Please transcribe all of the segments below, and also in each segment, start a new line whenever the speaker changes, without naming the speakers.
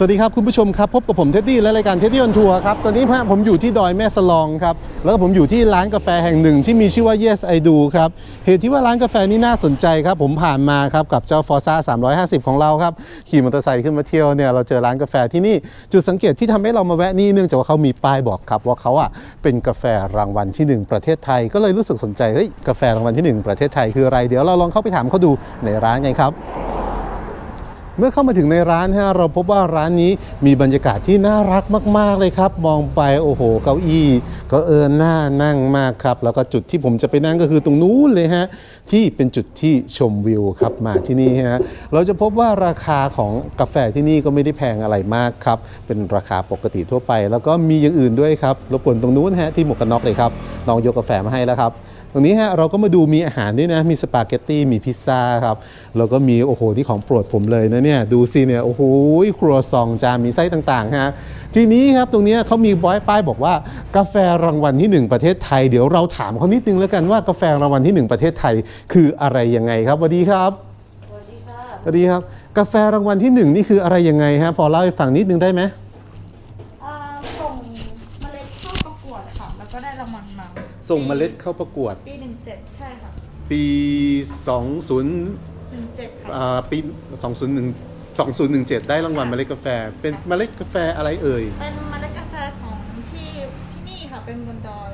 สวัสดีครับคุณผู้ชมครับพบกับผมเท็ดดี้และรายการเท็ดดี้ออนทัวร์ครับตอนนี้ผมอยู่ที่ดอยแม่สลองครับแล้วก็ผมอยู่ที่ร้านกาแฟแห่งหนึ่งที่มีชื่อว่า Yes I Do ครับเหตุที่ว่าร้านกาแฟนี้น่าสนใจครับผมผ่านมาครับกับเจ้า Forza 350 ของเราครับขี่มอเตอร์ไซค์ขึ้นมาเที่ยวเนี่ยเราเจอร้านกาแฟที่นี่จุดสังเกตที่ทำให้เรามาแวะนี่เนื่องจากว่าเขามีป้ายบอกครับว่าเขาอะเป็นกาแฟรางวัลที่หนึ่งประเทศไทย ก็เลยรู้สึกสนใจเฮ้ยกาแฟรางวัลที่หนึ่งประเทศไทยคืออะไรเดี๋ยวเราลองเข้าไปถามเขาดูในร้านไงครับ เมื่อเข้ามาถึงในร้านฮะเราพบว่าร้านนี้มีบรรยากาศที่น่ารักมาก ๆ เลยครับ มองไปโอ้โห เก้าอี้ก็เอินหน้านั่งมากครับ แล้วก็จุดที่ผมจะไปนั่งก็คือตรงนู้นเลยฮะ ที่เป็นจุดที่ชมวิวครับมาที่นี่ฮะเราจะพบว่าราคาของกาแฟที่นี่ก็ไม่ได้แพงอะไรมากครับ เป็นราคาปกติทั่วไป แล้วก็มีอย่างอื่นด้วยครับรบกวนตรงนู้นฮะที่หมวกกันน็อกเลยครับน้องยกกาแฟมาให้แล้วครับ ตรงนี้ฮะเราก็มาดูมีอาหารด้วยนะมีสปาเกตตี้มีพิซซ่าครับแล้วก็มีโอ้โหที่ของโปรดผมเลยนะเนี่ยดูสิเนี่ยโอ้โหครัวซองจานมีไส้ต่างๆฮะทีนี้ครับตรงเนี้ยเขามีบอยป้ายบอกว่ากาแฟรางวัลที่ 1 ประเทศไทย เดี๋ยวเราถามเขานิดนึงแล้วกันว่ากาแฟรางวัลที่ 1 ประเทศไทย คืออะไรยังไงครับสวัสดีครับ
สวัสดีค่ะ
สวัสดีครับ กาแฟรางวัลที่ 1 นี่คืออะไรยังไงฮะพอเล่าให้ฟังนิดนึงได้ไหม
อ่าส่งเมล็ดเข้าประกวดค่ะแล้วก็ได้รางวัลมา
ส่งเมล็ดเข้าประกวด
ปีหนึ่งเจ็ดใช่ค่ะ
ปี 20
หนึ่งเจ็ดค่ะ
อ่าปี 2001 2017 ได้รางวัลเมล็ดกาแฟ เป็นเมล็ดกาแฟอะไรเอ่ย
เป็นเมล็ดกาแฟของที่ที่นี่ค่ะเป็นบนดอย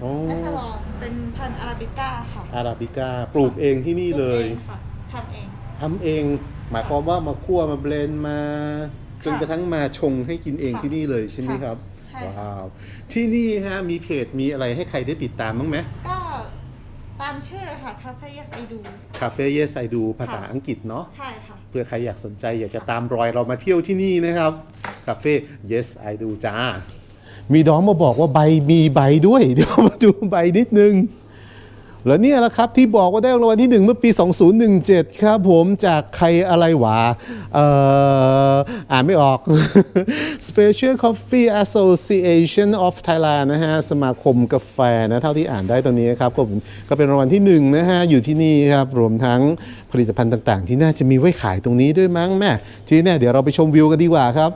โอ้
แอสลองเป็นพันธุ์อาราบิก้าค่ะ
อาราบิก้าปลูกเองที่นี่เลย
ปกองค่ะทำเอง
ทำเอง หมายความว่ามาคั่วมาเบลนด์มา จนกระทั่งมาชงให้กินเอง
ค่ะ
ที่นี่เลยใช่ไหมครับ
ใช่ค่ะ
ว้าวที่นี่ฮะมีเพจมีอะไรให้ใครได้ติดตามบ้างไหม
ก็ตามชื่อเลยค่ะ Cafe Yes I Do
คาเฟ่เยสไอดูภาษาอังกฤษเนาะ
ใช่ค่ะ
เพื่อใครอยากสนใจอยากจะตามรอยเรามาเที่ยวที่นี่นะครับคาเฟ่ yes I do จ้า มีน้องมาบอกว่าใบมีใบด้วย เดี๋ยวมาดูใบนิดนึง แล้วเนี่ยแหละครับที่บอกว่าได้รางวัลที่1เมื่อปี 2017 ครับผมจากใครอะไรหวาเอ่อ อ่านไม่ออก Special Coffee Association of Thailand นะฮะ สมาคมกาแฟนะเท่าที่อ่านได้ตอนนี้ครับก็ผมก็เป็นรางวัลที่1นะฮะ อยู่ที่นี่ครับ รวมทั้งผลิตภัณฑ์ต่างๆ ที่น่าจะมีไว้ขายตรงนี้ด้วยมั้งแม่ ที่แนี่เดี๋ยวเราไปชมวิวกันดีกว่าครับ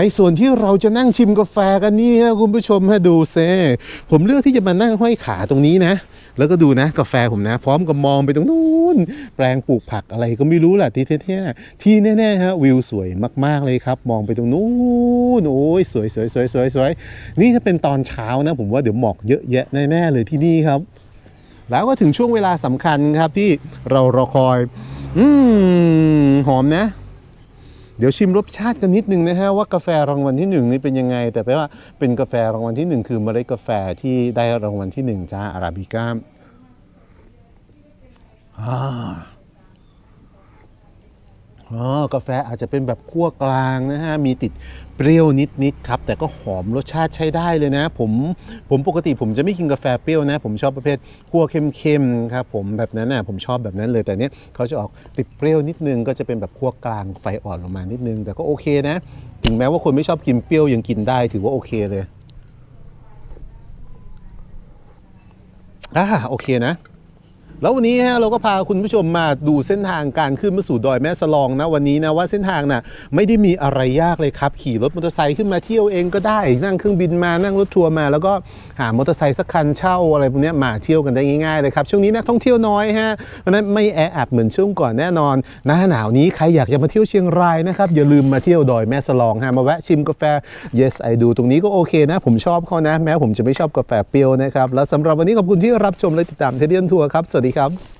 ในส่วนที่เราจะนั่งชิมกาแฟกันนี่นะคุณผู้ชมให้ดูเซผมเลือกที่จะมานั่งห้อยขาตรงนี้นะ แล้วก็ดูนะกาแฟผมนะ พร้อมกับมองไปตรงนู้นแปลงปลูกผักอะไรก็ไม่รู้แหละที่แท้ๆที่แน่ๆฮะวิวสวยมากๆเลยครับ มองไปตรงนู้นโอ้ยสวยสวยสวยสวยสวยนี่ถ้าเป็นตอนเช้านะ ผมว่าเดี๋ยวหมอกเยอะแยะแน่ๆเลยที่นี่ครับ แล้วก็ถึงช่วงเวลาสำคัญครับที่เรารอคอย อืมหอมนะ เดี๋ยวชิมรสชาติกันนิดนึงนะฮะว่ากาแฟรางวัลที่หนึ่งนี่เป็นยังไง แต่แปลว่าเป็นกาแฟรางวัลที่หนึ่งคือเมล็ดกาแฟที่ได้รางวัลที่หนึ่งจ้าอาราบิก้าอ่า อ๋อกาแฟอาจจะเป็นแบบคั่วกลางนะฮะ มีติดเปรี้ยวนิดๆครับ แต่ก็หอมรสชาติใช้ได้เลยนะ ผมผมปกติผมจะไม่กินกาแฟเปรี้ยวนะ ผมชอบประเภทคั่วเข้มๆครับผมแบบนั้นนะผมชอบแบบนั้นเลยแต่เนี้ยเขาจะออกติดเปรี้ยวนิดนึง ก็จะเป็นแบบคั่วกลางไฟอ่อนลงมานิดนึง แต่ก็โอเคนะ ถึงแม้ว่าคนไม่ชอบกินเปรี้ยวยังกินได้ถือว่าโอเคเลยอ่าโอเคนะ แล้ววันนี้ฮะเราก็พาคุณผู้ชมมาดูเส้นทางการขึ้นมาสู่ดอยแม่สลองนะวันนี้นะว่าเส้นทางน่ะไม่ได้มีอะไรยากเลยครับ ขี่รถมอเตอร์ไซค์ขึ้นมาเที่ยวเองก็ได้ นั่งเครื่องบินมานั่งรถทัวร์มา แล้วก็หามอเตอร์ไซค์สักคันเช่าอะไรพวกนี้มาเที่ยวกันได้ง่ายๆเลยครับช่วงนี้นักท่องเที่ยวน้อยฮะเพราะฉะนั้นไม่แออัดเหมือนช่วงก่อนแน่นอน หน้าหนาวนี้ใครอยากจะมาเที่ยวเชียงรายนะครับอย่าลืมมาเที่ยวดอยแม่สลองฮะมาแวะชิมกาแฟ yes I do ตรงนี้ก็โอเคนะ ผมชอบเขานะ แม้ผมจะไม่ชอบกาแฟเปรี้ยวนะครับแล้วสำหรับวันนี้ขอบคุณที่รับชมและติดตามเทเดียนทัวร์ครับสวัสดีครับ